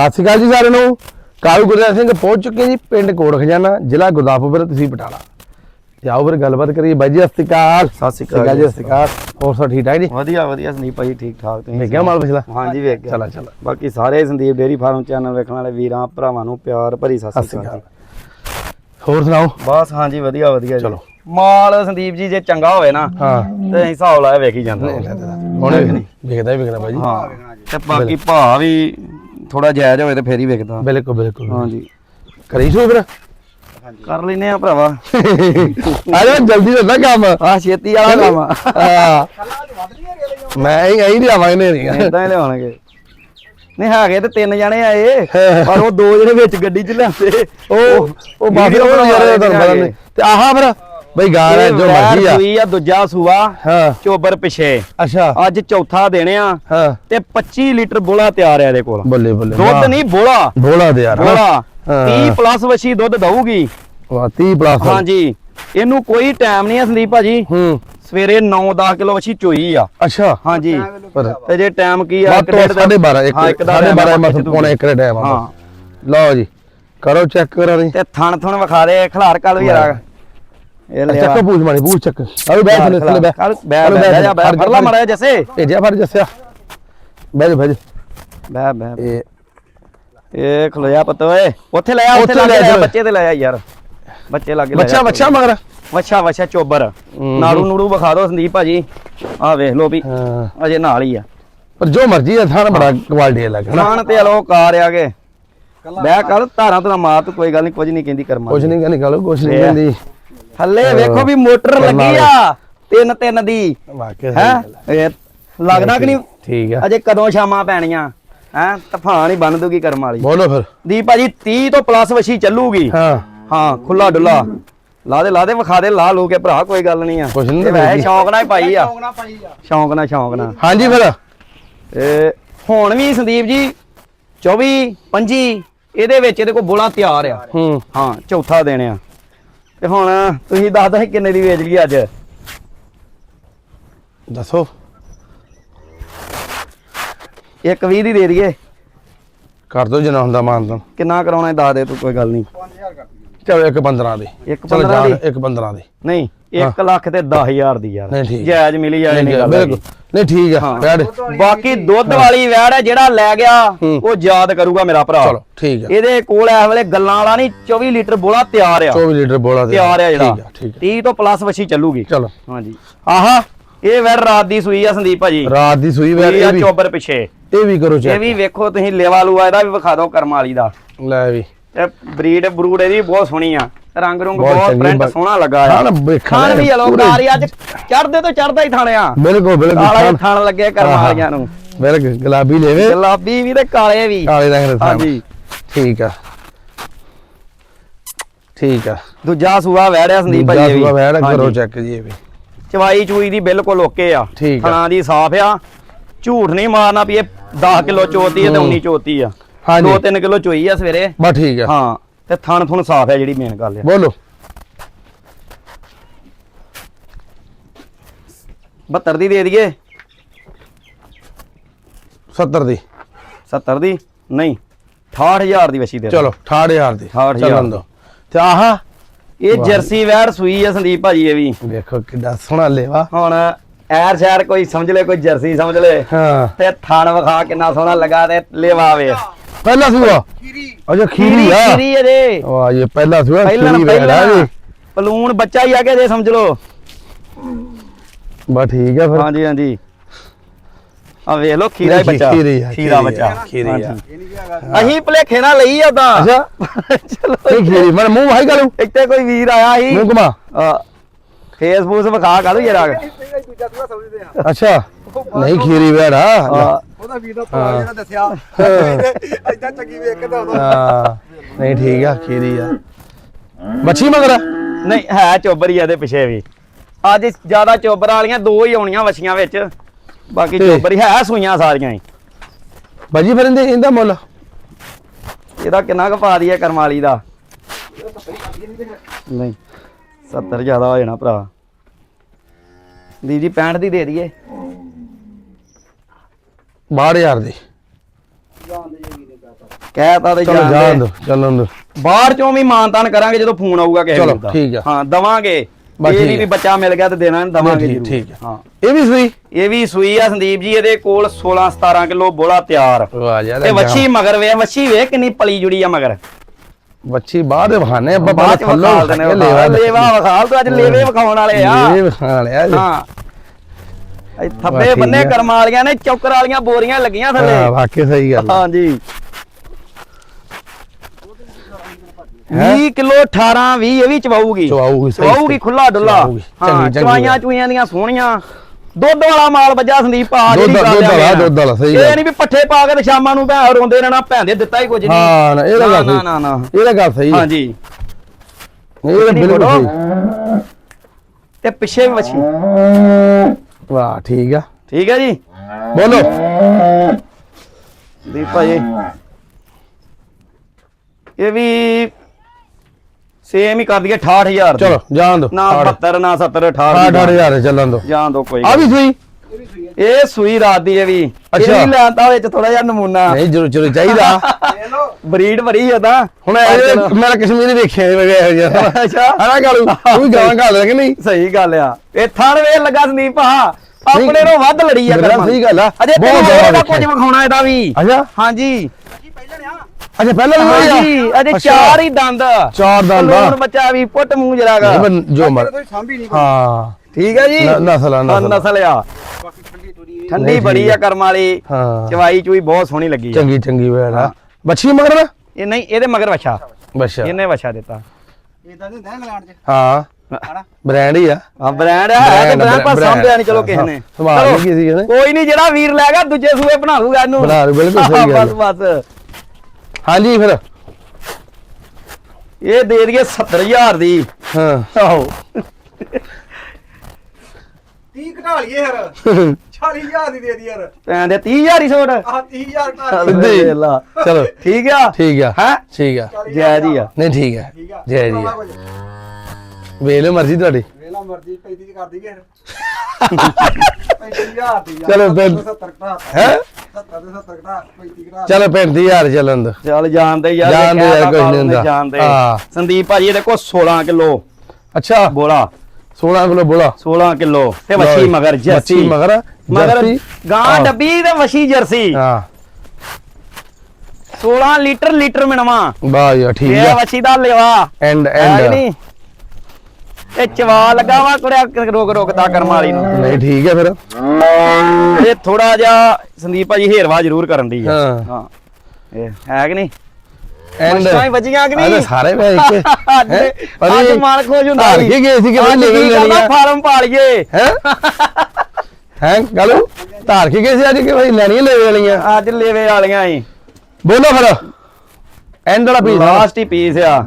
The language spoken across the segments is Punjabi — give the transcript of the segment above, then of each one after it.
ਸਤਿ ਸ਼੍ਰੀ ਅਕਾਲ ਜੀ ਸਾਰਿਆਂ ਨੂੰ। ਕਾਲੂ ਗੁਰਦਿਆਲ ਸਿੰਘ ਪਹੁੰਚ ਚੁੱਕੇ ਜੀ ਪਿੰਡ ਕੋਟ ਖਜ਼ਾਨਾ ਜ਼ਿਲ੍ਹਾ ਗੁਰਦਾਸਪੁਰ ਤੁਸੀਂ ਬਟਾਲਾ ਜਾਓ ਫਿਰ ਗੱਲਬਾਤ ਕਰੀਏ। ਬਾਈ ਜੀ ਸਤਿ ਸ਼੍ਰੀ ਅਕਾਲ। ਸਤਿ ਸ਼੍ਰੀ ਅਕਾਲ ਜੀ ਸਤਿ ਸ਼੍ਰੀ ਅਕਾਲ। ਹੋਰ ਸਭ ਠੀਕ ਠਾਕ ਜੀ? ਵਧੀਆ ਵਧੀਆ। ਸੰਦੀਪ ਭਾਈ ਠੀਕ ਠਾਕ। ਤੁਸੀਂ ਵੇਖਿਆ ਮਾਲ ਪਿਛਲਾ? ਹਾਂਜੀ ਵੇਖ ਗਿਆ ਚਲਾ ਚਲਾ। ਬਾਕੀ ਸਾਰੇ ਸੰਦੀਪ ਡੇਰੀ ਫਾਰਮ ਚੈਨਲ ਵੇਖਣ ਵਾਲੇ ਵੀਰਾਂ ਭਰਾਵਾਂ ਨੂੰ ਪਿਆਰ ਭਰੀ ਸਤਿ ਸ਼੍ਰੀ ਅਕਾਲ ਹੋਰ ਸੁਣਾਓ? ਬਸ ਹਾਂਜੀ ਵਧੀਆ ਵਧੀਆ। ਚਲੋ। ਮਾਲ ਸੰਦੀਪ ਜੀ ਜੇ ਚੰਗਾ ਹੋਵੇ ਨਾ ਹਾਂ। ਤੇ ਹਿਸਾਬ ਲਾਇਆ ਵੇਖੀ ਜਾਂਦਾ। ਹੁਣ ਵੇਖਦਾ ਹੀ ਵੇਖਣਾ ਜੀ। ਹਾਂ। ਤੇ ਬਾਕੀ ਭਾ ਵੀ ਥੋੜਾ ਜਾਇਜ਼ ਹੋਵੇ ਤੇ ਫੇਰ ਹੀ ਵੇਖਦਾ। ਬਿਲਕੁਲ ਬਿਲਕੁਲ। ਹਾਂਜੀ। ਕਰੀ ਸੋ ਫਿਰ? ਕਰ ਲੈਨੇ ਆ ਭਰਾਵਾ। ਆ ਜਾ ਜਲਦੀ ਦੱਸਣਾ ਕੰਮ। ਆ ਛੇਤੀ ਵਾਲਾ ਕੰਮ ਆ। ਹਾਂ। ਮੈਂ ਹੀ ਆਈ ਨਹੀਂ ਆਵਾਂਗੇ ਨਹੀਂ ਇਦਾਂ ਹੀ ਲਿਆਉਣਗੇ। ਨਹੀਂ ਹੈਗੇ ਤੇ ਤਿੰਨ ਜਣੇ ਆਏ ਪਰ ਉਹ ਦੋ ਜਿਹੜੇ ਵਿੱਚ ਗੱਡੀ 'ਚ ਲਿਆਂਦੇ ਉਹ ਉਹ ਬਾਕੀ ਉਹ ਯਾਰ ਤੁਹਾਨੂੰ ਪਤਾ ਨੇ। ਨਹੀਂ। ਤੇ ਆਹਾ ਫਿਰ ਬਈ ਗਾਲ ਹੈ ਜੋ ਮਰਜ਼ੀ ਆ। ਸੂਈ ਆ ਦੂਜਾ ਸੂਆ ਹਾਂ। ਚੋਬਰ ਪਿਛੇ। ਅੱਛਾ। ਅੱਜ ਚੌਥਾ ਦੇਣੇ ਆ ਹਾਂ। ਤੇ 25 ਲੀਟਰ ਬੋਲਾ ਤਿਆਰ ਆ ਇਹਦੇ ਕੋਲ। ਬੱਲੇ ਬੱਲੇ। ਦੁੱਧ ਨਹੀਂ ਬੋਲਾ। ਬੋਲਾ ਯਾਰ। ਬੋਲਾ। ਹਾਂ। 30 ਪਲੱਸ ਵਛੀ ਦੁੱਧ ਦਊਗੀ। ਵਾਹ 30 ਪਲੱਸ ਹਾਂਜੀ। ਇਹਨੂੰ ਕੋਈ ਟਾਈਮ ਨਹੀਂ ਆ ਸੰਦੀਪ ਭਾਜੀ। ਹੂੰ। ਸਵੇਰੇ 9-10 ਕਿਲੋ ਵਛੀ ਚੋਈ ਆ। ਅੱਛਾ। ਹਾਂਜੀ। ਤੇ ਜੇ ਟਾਈਮ ਕੀ ਆ ਬਾਤ ਇੱਕ ਤੋਂ ਡੇਢ ਦਾ- ਸਾਢੇ 12 ਇੱਕ ਹਾਂ, ਇੱਕ ਦਾ ਸਾਢੇ time 12 ਆ, ਮਤ ਪੌਣੇ ਇੱਕ ਦੇ। ਟਾਈਮ ਆ ਹਾਂ। ਲਓ ਜੀ ਕਰੋ ਚੈੱਕ ਕਰਾ ਤੇ ਥਣ ਥਣ ਵਿਖਾ ਦੇ ਖਿਲਾਰ ਕੱਲ ਵੀ ਯਾਰ ਲੈ ਬੈ ਬੈ ਬੈ ਲਾ ਬੈ ਬੈ ਇਹ ਇਹ ਖਲੋਇਆ ਪੁੱਤ ਓਏ। ਉੱਥੇ ਲੈ ਆ ਉੱਥੇ ਲੈ ਲੈ ਆ। ਬੱਚੇ ਤੇ ਲੈ ਆ ਯਾਰ। ਬੱਚੇ ਲੱਗੇ ਲੈ ਬੱਚਾ। ਬੱਚਾ ਮਗਰ। ਵੱਛਾ ਵੱਛਾ ਚੋਬਰ। ਨਾੜੂ ਨੂੜੂ ਵਿਖਾ ਦਿਓ ਸੰਦੀਪ ਭਾਜੀ। ਆ ਵੇਖ ਲਓ ਵੀ ਅਜੇ ਨਾਲ ਹੀ ਆ। ਪਰ ਜੋ ਮਰਜ਼ੀ ਆ ਥਾਣ ਬੜਾ ਕੁਆਲਿਟੀ ਲੱਗਣਾ ਖਾਣ ਤੇ ਹਲੋ ਕਾਰ ਆ ਕੇ। ਬਹਿ ਕਰ ਧਾਰਾਂ ਤੋਂ ਮਾਰ ਤੂੰ ਕੋਈ ਗੱਲ ਨਹੀਂ ਕੁਝ ਨਹੀਂ ਕਹਿੰਦੀ ਕਰਮਾ ਕੁਛ ਨਹੀਂ ਨਿਕਾਲੋ ਕੁਛ ਨਹੀਂ ਇਹ ਆ। ਕਹਿੰਦੀ। ਥੱਲੇ ਵੇਖੋ ਵੀ ਮੋਟਰ ਲੱਗੀ ਆ। ਤਿੰਨ ਤਿੰਨ ਦੀ। ਵਾਕਿਆ ਹੈ? ਇਹ ਲੱਗਦਾ ਕਿ ਨਹੀਂ? ਠੀਕ ਆ। ਅਜੇ ਕਦੋਂ ਸ਼ਾਮਾਂ ਪੈਣੀਆਂ? ਹੈ? ਤੂਫਾਨ ਹੀ ਬੰਨ ਦੂਗੀ ਕਰਮ ਵਾਲੀ। ਬੋਲੋ ਫਿਰ। ਦੀਪ ਭਾਜੀ 30 ਤੋਂ ਪਲੱਸ ਵਛੀ ਚੱਲੂਗੀ। ਹਾਂ। ਹਾਂ ਖੁੱਲਾ ਡੁੱਲਾ। ਲਾ ਦੇ ਲਾ ਦੇ ਵਿਖਾ ਦੇ ਲਾ ਲੂ ਕੇ ਭਰਾ ਕੋਈ ਗੱਲ ਨਹੀਂ ਆ। ਕੁਛ ਨੀ ਇਹ ਵੈਸੇ ਭਾਈ। ਸ਼ੌਂਕ ਨਾਲ ਹੀ ਪਾਈ ਆ। ਸ਼ੌਂਕ ਨਾਲ ਸ਼ੌਂਕ ਨਾਲ ਹਾਂਜੀ ਫਿਰ। ਤੇ ਹੁਣ ਵੀ ਸੰਦੀਪ ਜੀ 24 25 ਇਹਦੇ ਵਿੱਚ ਇਹਦੇ ਕੋਲ ਬੋਲਾ ਤਿਆਰ ਆ। ਹੂੰ। ਹਾਂ ਚੌਥਾ ਦੇਣੇ ਆ। ਤੇ ਹੁਣ ਤੁਸੀਂ ਦੱਸ ਦੋ ਕਿੰਨੇ ਦੀ ਵੇਚ ਲਈ ਅੱਜ। ਦੱਸੋ। ਇੱਕ 20 ਦੀ ਦੇ ਦਈਏ। ਕਰ ਦੋ ਜਨਾ ਹੁੰਦਾ ਮਾਨ ਤਾਂ। ਕਿੰਨਾ ਕਰਾਉਣਾ ਹੈ ਦੱਸ ਦੇ ਤੂੰ ਕੋਈ ਗੱਲ ਨਹੀਂ। ਚਲੋ ਇੱਕ 15 ਦੀ। ਇੱਕ ਚਲੋ 15 ਜਾਣ, ਦੀ। ਇੱਕ 15 ਦੀ। ਨਹੀਂ। 1 ਲੱਖ ਤੇ 10000 ਦੀ ਯਾਰ। ਨਹੀਂ, ਠੀਕ। ਜਾਇਜ਼ ਮਿਲੀ ਜਾਏ ਨਹੀਂ ਗੱਲ ਬਿਲਕੁਲ। ਨਹੀਂ ਠੀਕ ਆ ਹਾਂ। ਬੈਠ। ਬਾਕੀ ਦੁੱਧ ਵਾਲੀ ਵੈੜ ਹੈ ਜਿਹੜਾ ਲੈ ਗਿਆ ਹੂੰ। ਉਹ ਯਾਦ ਕਰੂਗਾ ਮੇਰਾ ਭਰਾ। ਚਲੋ ਠੀਕ ਆ। ਇਹਦੇ ਕੋਲ ਇਸ ਵੇਲੇ ਗੱਲਾਂ ਵਾਲਾ ਨਹੀਂ 24 ਲੀਟਰ ਬੋਲਾ ਤਿਆਰ ਆ। 24 ਲੀਟਰ ਬੋਲਾ ਦੇ ਤਿਆਰ ਆ ਜਿਹੜਾ। ਠੀਕ ਆ ਠੀਕ 30 ਤੋਂ ਪਲੱਸ ਵਛੀ ਚੱਲੂਗੀ। ਚਲੋ। ਹਾਂਜੀ। ਆਹਾ। ਇਹ ਵੈੜ ਰਾਤ ਦੀ ਸੂਈ ਆ ਸੰਦੀਪ ਭਾਜੀ। ਰਾਤ ਦੀ ਸੂਈ ਵੇ ਇਹ ਵੀ। ਚੋਬਰ ਪਿੱਛੇ। ਇਹ ਵੀ ਕਰੋ ਇਹ ਚੈੱਕ ਵੀ ਵੇਖੋ ਤੁਸੀਂ ਲੇਵਾ ਲੂਆ ਇਹਦਾ ਵੀ ਵਿਖਾ ਦਿਓ ਕਰਮ ਵਾਲੀ ਦਾ। ਲੈ ਵੀ। ਤੇ ਬਰੀਡ ਬਰੂਡ ਇਹਦੀ ਬਹੁਤ ਸੋਹਣੀ ਆ। ਰੰਗ ਰੁੰਗ ਬਹੁਤ ਪ੍ਰਿੰਟ ਬਾ- ਸੋਹਣਾ ਲੱਗਾ ਆ। ਖਾਣ ਵੀ ਦੇ ਹਲੋ ਪੂਰੇ- ਕਾਰੀ ਅੱਜ ਚੜਦੇ ਤੋਂ ਚੜਦਾ ਹੀ ਥਾਣਿਆ ਬਿਲਕੁਲ ਬਿਲਕੁਲ ਥਣ ਲੱਗੇ ਕਰਮ ਹਾਂ, ਹਾਂ। ਵਾਲੀਆਂ ਨੂੰ। ਬਿਲਕੁਲ ਗੁਲਾਬੀ ਲੈਵੇ ਗੁਲਾਬੀ ਵੀ ਤੇ ਕਾਲੇ ਵੀ। ਕਾਲੇ ਰੰਗ ਦੇ ਥਾਂ ਹਾਂਜੀ। ਠੀਕ ਆ। ਠੀਕ ਆ। ਦੂਜਾ ਸੂਆ ਵਹਿੜਿਆ ਸੰਦੀਪ ਭਾਈ ਦੂਜਾ ਇਹ ਵੀ। ਸੂਆ ਕਰੋ। ਚੈੱਕ ਜੀ ਇਹ ਵੀ। ਚਵਾਈ ਚੂਈ ਦੀ ਬਿਲਕੁਲ ਓਕੇ ਆ। ਆ। ਥਣਾ ਦੀ ਸਾਫ਼ ਆ। ਝੂਠ ਨਹੀਂ ਮਾਰਨਾ ਵੀ ਇਹ 10 ਕਿਲੋ ਚੋਤੀ ਹੈ ਤੇ ਹੂੰ। 19 ਚੋਤੀ ਆ। ਹਾਂਜੀ। 2-3 ਕਿਲੋ ਚੋਈ ਆ ਸਵੇਰੇ। ਬਸ ਠੀਕ ਆ। ਹਾਂ। ਤੇ ਥਣ ਥੁਣ ਸਾਫ਼ ਆ ਜਿਹੜੀ ਮੇਨ ਗੱਲ ਆ। ਬੋਲੋ। 72 ਦੀ ਦੇ ਦਈਏ। 70 ਦੀ। 70 ਦੀ? ਨਹੀਂ 68000 ਦੀ ਵਛੀ ਦੇ। ਚਲੋ 68000 ਦੀ। 68,000 ਚੱਲਣ ਦੋ। ਤੇ ਆਹਾ ਇਹ ਜਰਸੀ ਵੈੜ ਸੂਈ ਆ ਸੰਦੀਪ ਭਾਜੀ ਇਹ ਵੀ। ਵੇਖੋ ਕਿੱਡਾ ਸੋਹਣਾ ਲੇਵਾ। ਹੁਣ ਐਰ ਸ਼ਹਿਰ ਕੋਈ ਸਮਝ ਲੈ ਕੋਈ ਜਰਸੀ ਸਮਝ ਲੈ। ਹਾਂ। ਤੇ ਥਣ ਵਿਖਾ ਕਿੰਨਾ ਸੋਹਣਾ ਲੱਗਾ ਤੇ ਲੇਵਾ ਵੇ। ਪਹਿਲਾ ਸੂਆ? ਅੱਛਾ ਖੀਰੀ ਆ। ਖੀਰੀ ਇਹਦੇ ਵਾਹ ਇਹ ਪਹਿਲਾ ਸੂਆ ਖੀਰੀ ਵੇੜਾ ਪਹਿਲਾਂ ਜੀ। ਪਲੂਣ ਬੱਚਾ ਹੀ ਆ ਕੇ ਜੇ ਸਮਝ ਲਓ। ਬਸ ਠੀਕ ਆ ਫਿਰ। ਹਾਂਜੀ ਹਾਂਜੀ। ਆ ਵੇਖ ਲਓ ਖੀਰਾ ਹੀ ਬੱਚਾ। ਖੀਰੀ ਆ, ਖੀਰਾ ਖੀਰੀ ਬੱਚਾ। ਆ, ਖੀਰੀ ਆ। ਅਸੀਂ ਭਲੇਖੇ ਨਾਲ ਲਈ ਓਦਾਂ ਅੱਛਾ। ਚਲੋ ਇਹ ਖੀਰੀ। ਮੈਂ ਮੂੰਹ ਵਾਈ ਕਰੂ। ਇੱਥੇ ਕੋਈ ਵੀਰ ਆਇਆ ਸੀ। ਮੂੰਹ ਘੁਮਾ। ਫੇਸਬੁੱਕ ਵਿਖਾ ਕਾਲੂ ਜਰਾ। ਅੱਛਾ। ਨਹੀਂ ਖੀਰੀ ਵੇੜਾ ਉਹਦਾ ਵੀਰ ਦਾ ਭਰਾ ਜਿਹੜਾ ਦੱਸਿਆ। ਐਦਾਂ ਚੰਗੀ ਵੇਖ ਕੇ ਤਾਂ ਉਦੋਂ ਹਾਂ। ਨਹੀਂ ਠੀਕ ਆ ਖੀਰੀ ਆ। ਮੱਛੀ ਮਗਰ? ਨਹੀਂ ਹੈ ਚੋਬਰ ਹੀ ਆ ਇਹਦੇ ਪਿੱਛੇ ਵੀ। ਅੱਜ ਜ਼ਿਆਦਾ ਚੋਬਰ ਵਾਲੀਆਂ ਦੋ ਹੀ ਆਉਣੀਆਂ ਵਛੀਆਂ ਵਿੱਚ। ਬਾਕੀ ਚੋਬਰ ਹੀ ਹੈ ਸੂਈਆਂ ਸਾਰੀਆਂ ਹੀ। ਬਾਜੀ ਫਿਰ ਇਹਦੇ ਇਹਦਾ ਮੁੱਲ? ਇਹਦਾ ਕਿੰਨਾ ਕੁ ਪਾ ਦਈਏ ਕਰਮਾਲੀ ਦਾ? ਨਹੀਂ। 70 ਜ਼ਿਆਦਾ ਹੋ ਜਾਣਾ ਭਰਾ। ਦੀਦੀ 65 ਦੀ ਦੇ ਦਈਏ। 62000 ਦੀ ਕਹਿਤਾ ਤੇ ਚਲੋ ਜਾਣ ਜਾਂਦੇ ਦੋ ਚੱਲਣ ਦੋ ਬਾਹਰ ਚੋਂ ਵੀ ਮਾਨਤਾਨ ਕਰਾਂਗੇ ਜਦੋਂ ਫੋਨ ਆਊਗਾ ਕਿਸੇ ਚਲੋ, ਦਾ। ਠੀਕ ਆ। ਹਾਂ ਦਵਾਂਗੇ ਬਸ ਇਹ ਠੀਕ ਨਹੀਂ ਵੀ ਆ। ਬੱਚਾ ਮਿਲ ਗਿਆ ਤੇ ਦੇਣਾ ਨਹੀਂ ਦਵਾਂਗੇ ਠੀਕ- ਜ਼ਰੂਰ। ਠੀਕ ਆ। ਹਾਂ ਇਹ ਵੀ ਸੂਈ ਇਹ ਵੀ ਸੂਈ ਆ ਸੰਦੀਪ ਜੀ ਇਹਦੇ ਕੋਲ 16 17 ਕਿਲੋ ਬੋਲਾ ਤਿਆਰ ਵਾਹ ਯਾਰ ਤੇ ਵੱਛੀ ਮਗਰ ਵੇ ਵੱਛੀ ਵੇ ਕਿੰਨੀ ਪਲੀ ਜੁੜੀ ਆ ਮਗਰ ਬੱਚੀ ਬਾਅਦ ਦੇ ਬਹਾਨੇ ਆਪਾਂ ਬਾਅਦ ਚ ਥੱਲੋਂ ਵਿਖਾਲ ਦੇਣੇ ਲੇਵਾ ਤੂੰ ਅੱਜ ਲੇਵੇ ਵਿਖਾਉਣ ਵਾਲੇ ਆ ਲੇਵੇ ਵਿਖਾ ਲਿਆ ਜੀ। ਹਾਂ ਇਹ ਥੱਬੇ ਬੰਨੇ ਆ। ਕਰਮਾਂ ਵਾਲੀਆਂ ਨੇ ਚੌਕਰ ਵਾਲੀਆਂ ਬੋਰੀਆਂ ਲੱਗੀਆਂ ਹਾਂ ਥੱਲੇ ਵਾਕਿਆ ਸਹੀ ਗੱਲ ਆ। ਹਾਂਜੀ ਹੈਂ? 20 ਕਿਲੋ 18 20 ਇਹ ਵੀ ਚਵਾਊਗੀ ਚਵਾਊਗੀ, ਸਹੀ- ਚਵਾਊਗੀ। ਖੁੱਲਾ ਡੁੱਲਾ ਹਾਂ ਚਵਾਈਆਂ ਆ। ਚੁਈਆਂ ਦੀਆਂ ਸੋਹਣੀਆਂ ਦੁੱਧ ਵਾਲਾ ਮਾਲ ਵੱਜਾ ਸੰਦੀਪ ਦੁੱਧ- ਜਿਹੜੀ ਗੱਲ ਦੁੱਧ ਆ ਵਾਲਾ। ਦੁੱਧ ਵਾਲਾ, ਸਹੀ ਇਹ। ਨਹੀਂ ਵੀ ਪੱਠੇ ਪਾ ਕੇ ਸ਼ਾਮਾਂ ਨੂੰ ਭੈਣ ਰੋਂਦੇ ਰਹਿਣਾ ਭੈਣ ਦੇ ਦਿੱਤਾ ਹੀ ਕੁਝ ਨਹੀਂ ਹਾਂ ਨਾ ਇਹ ਤਾਂ ਗੱਲ ਨਾ ਸਹੀ ਨਾ ਨਾ ਇਹ ਤਾਂ ਗੱਲ ਸਹੀ ਹੈ ਹਾਂਜੀ ਇਹ ਬਿਲਕੁਲ ਤੇ ਪਿੱਛੇ ਵੀ ਵੱਛੀ ਵਾਹ ਠੀਕ ਆ। ਠੀਕ ਹੈ ਜੀ? ਬੋਲੋ। ਦੀਪ ਭਾਜੀ। ਇਹ ਵੀ ਸੇਮ ਹੀ ਕਰ ਦਈਏ 68000 ਦੀ। ਚਲੋ ਜਾਣ ਦੋ ਨਾ 72 ਨਾ 70 68 88000 ਚੱਲਣ ਦੋ ਜਾਣ ਦੋ ਕੋਈ ਆ ਵੀ ਸੂਈ ਇਹ ਸੂਈ ਰਾਤ ਦੀ ਇਹ ਵੀ। ਇਹ ਅੱਛਾ। ਵੀ ਲੈਂਦਾ ਵਿੱਚ ਥੋੜਾ ਜਿਹਾ ਨਮੂਨਾ। ਨਹੀਂ ਜਰੂਰ ਜਰੂਰ ਚਾਹੀਦਾ। ਬਰੀਡ ਭਰੀ ਉਹਦਾ ਹੁਣ ਇਹ ਮੇਰਾ ਕਸ਼ਮੀਰੀ ਵੇਖਿਆ ਇਹ ਜਿਹਾ। ਅੱਛਾ। ਹਨਾ ਗਾਲੂ ਤੂੰ ਵੀ ਗਾਂ ਘਾਲ ਕਿ ਨਹੀਂ? ਸਹੀ ਗੱਲ ਆ। ਇਹ ਥਣ ਵੇ ਲੱਗਾ ਸੰਦੀਪ ਭਾ ਆਪਣੇ ਨੂੰ ਵੱਧ ਲੜੀ ਆ ਕਰਮਾਂ। ਸਹੀ ਗੱਲ ਆ। ਅਜੇ ਬਹੁਤ ਬਹੁਤ ਜ਼ਿਆਦਾ ਜ਼ਿਆਦਾ ਕੁਝ। ਵਿਖਾਉਣਾ ਇਹਦਾ ਵੀ। ਅੱਛਾ। ਹਾਂਜੀ। ਅੱਛਾ ਪਹਿਲਾਂ ਵੀ ਆ? ਹਾਂਜੀ ਅਜੇ। ਚਾਰ ਹੀ ਦੰਦ। ਚਾਰ ਦੰਦ ਆ। ਬਲੂਨ ਬੱਚਾ ਵੀ ਪੁੱਟ ਮੂੰਹ ਜਰਾਗਾ ਇਹ ਜੋ ਮਰ ਹਾਂ। ਠੀਕ ਹੈ ਜੀ? ਨਸਲ ਆ, ਨਸਲ ਆ। ਠੰਡੀ ਬੜੀ ਆ ਕਰਮ ਵਾਲੀ। ਹਾਂ। ਚਵਾਈ ਚੂਈ ਬਹੁਤ ਸੋਹਣੀ ਲੱਗੀ ਚੰਗੀ ਚੰਗੀ ਵੇੜ ਆ। ਬੱਚੀ ਮਗਰ ਨਾ? ਇਹ ਨਹੀਂ ਇਹਦੇ ਮਗਰ ਵਛਾ। ਬੱਚਾ ਇਹਨੇ ਵਛਾ ਦਿੱਤਾ। ਇਦਾਂ ਦੇ ਹੁੰਦਾ ਇੰਗਲੈਂਡ 'ਚ? ਹਾਂ। ਹਨਾ ਬ੍ਰਾਂਡ ਹੀ ਆ। ਆ ਬ੍ਰਾਂਡ ਹੈ ਹੈ ਤੇ brand, ਬ੍ਰਾਂਡ ਪਰ brand, ਸਾਂਭਿਆ ਨਹੀਂ ਚਲੋ ਕਿਸੇ ਨੇ। ਸੰਭਾਲ ਚਲੋ, ਲਈ ਕਿਸੇ ਨੇ। ਕੋਈ ਨਹੀਂ ਜਿਹੜਾ ਵੀਰ ਲੈ ਗਿਆ ਦੂਜੇ ਸੂਏ ਬਣਾ ਲੂਗਾ ਇਹਨੂੰ। ਬਣਾ ਲਊ, ਬਿਲਕੁਲ ਸਹੀ ਹਾਂ, ਗੱਲ ਬਸ ਬਸ। ਹਾਂਜੀ ਫਿਰ। ਇਹ ਦੇ ਦਈਏ 70000 ਦੀ। ਹਾਂ। ਆਹੋ। 30 ਘਟਾ ਲਈਏ ਫਿਰ 40000 ਦੀ ਦੇ ਦੀ ਯਾਰ। ਦੇ 30000 ਹੀ ਛੋਟ। ਆਹ 30000 ਘਟਾ। ਲਈਏ। ਲਾ। ਚਲੋ ਠੀਕ ਆ? ਠੀਕ ਆ। ਹੈ? ਠੀਕ ਆ। ਜੈ ਜੀ ਆ। ਨਹੀਂ ਠੀਕ ਆ। ਠੀਕ ਆ। ਜੈ ਜੀ ਆ। ਵੇਖ ਲਓ ਮਰਜ਼ੀ ਤੁਹਾਡੀ। ਵੇਲਾ ਮਰਜ਼ੀ 35 ਦੀ ਕਰ ਦਈਏ ਫਿਰ। 35000 ਦੀ ਯਾਰ। ਚਲੋ ਫਿਰ। 70 ਘਟਾ ਹੈਂ? 70 ਦੇ 70 ਘਟਾ 35 ਘਟਾ ਚਲੋ 35000 ਚੱਲਣ ਦੋ ਚੱਲ ਜਾਣਦੇ ਯਾਰ ਜਾਣਦੇ ਯਾਰ, ਤਾ ਨਹੀਂ ਹੁੰਦਾ। ਜਾਣਦੇ। ਹਾਂ। ਸੰਦੀਪ ਭਾਜੀ ਇਹਦੇ ਕੋਲ 16 ਕਿਲੋ। ਅੱਛਾ। ਬੋਲਾ। 16 ਕਿਲੋ ਬੋਲਾ। 16 ਕਿਲੋ। ਤੇ ਜੀ। ਮਗਰ ਜਰਸੀ। ਮਗਰ ਮਗਰ। ਗਾਂ ਹਾਂ। ਡੱਬੀ ਤੇ ਵਛੀ ਜਰਸੀ। ਹਾਂ। 16 ਲੀਟਰ ਲੀਟਰ ਮਿਣਵਾ। ਵਾਹ ਯਾਰ ਠੀਕ ਇਹ ਆ। ਵਛੀ ਦਾ ਲਿਵਾ। ਐਂਡ ਹੈ ਐਂਡ। ਇਹ ਚਵਾ ਲੱਗਾ ਵਾ ਕੁੜਿਆ ਰੋਕ ਰੋਕਦਾ ਕਰਮ ਵਾਲੀ ਨੂੰ। ਨਹੀਂ ਠੀਕ ਆ ਫਿਰ। ਇਹ ਥੋੜਾ ਜਿਹਾ ਸੰਦੀਪ ਭਾਜੀ ਹੇਰਵਾ ਜ਼ਰੂਰ ਕਰਨ ਦੀ ਹਾਂ। ਹਾਂ। ਇਹ ਹੈ ਕਿ ਨਹੀਂ? ਐਂਡ ਹੀ ਵੱਜੀਆਂ ਕਿ ਨਹੀਂ? ਸਾਰੇ ਵੇਖ ਕੇ। ਅੱਜ ਮਾਲ ਖੋਜ ਹੁੰਦਾ ਕੇ ਗਏ ਸੀ ਕਿ ਬਈ ਅੱਜ ਲੈ ਕੀ ਕਰਨਾ, ਲੈਣੀਆਂ। ਫਾਰਮ ਪਾਲੀਏ। ਹੈ? ਹੈ ਗਾਲੂ? ਧਾਰ ਕੇ ਗਏ ਸੀ ਅੱਜ ਕਿ ਭਾਈ ਲੈਣੀਆਂ ਲੈ ਵਾਲੀਆਂ? ਅੱਜ ਲੇਵੇ ਵਾਲੀਆਂ ਹੀ। ਬੋਲੋ ਫਿਰ। ਐਂਡ ਵਾਲਾ ਪੀਸ ਲਾਸਟ ਹੀ ਪੀਸ ਆ।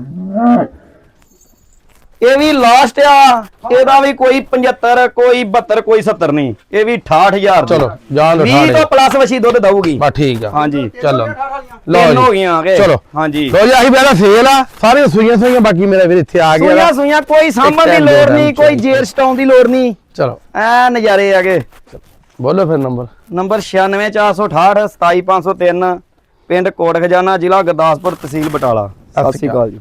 ਇਹ ਵੀ ਲਾਸਟ ਆ। ਇਹਦਾ ਵੀ ਕੋਈ 75 ਕੋਈ 72 ਕੋਈ 70 ਨਹੀਂ। ਇਹ ਵੀ 68000 ਚਲੋ, ਦਿਓ 20 ਅਠਾਹਠ ਤੋਂ ਪਲੱਸ ਵਛੀ ਦੁੱਧ ਦਊਗੀ। ਬਾ ਠੀਕ ਆ। ਹਾਂਜੀ। ਚਲੋ। ਲਓ ਹੋ ਗਈਆਂ ਆ ਗਏ ਚਲੋ। ਹਾਂਜੀ। ਲੋ ਜੀ ਆਹੀ ਪਹਿਲਾ ਸੇਲ ਆ। ਸਾਰੇ ਸੂਈਆਂ ਸੂਈਆਂ ਬਾਕੀ ਮੇਰਾ ਵੀਰ ਇੱਥੇ ਆ ਗਿਆ ਸੂਈਆਂ। ਸੂਈਆਂ ਕੋਈ ਸਾਂਭਣ ਦੀ ਲੋੜ ਨਹੀਂ ਕੋਈ ਜੇਰ ਸਟਾਉਣ ਦੀ ਲੋੜ ਨਹੀਂ। ਚਲੋ। ਐ ਨਜ਼ਾਰੇ ਆਗੇ ਬੋਲੋ ਫਿਰ ਨੰਬਰ। ਨੰਬਰ 96468 27503 ਪਿੰਡ ਕੋਟ ਖਜ਼ਾਨਾ ਜ਼ਿਲ੍ਹਾ ਗੁਰਦਾਸਪੁਰ ਤਹਿਸੀਲ ਬਟਾਲਾ। ਸਤਿ ਸ਼੍ਰੀ ਅਕਾਲ। ਜੀ।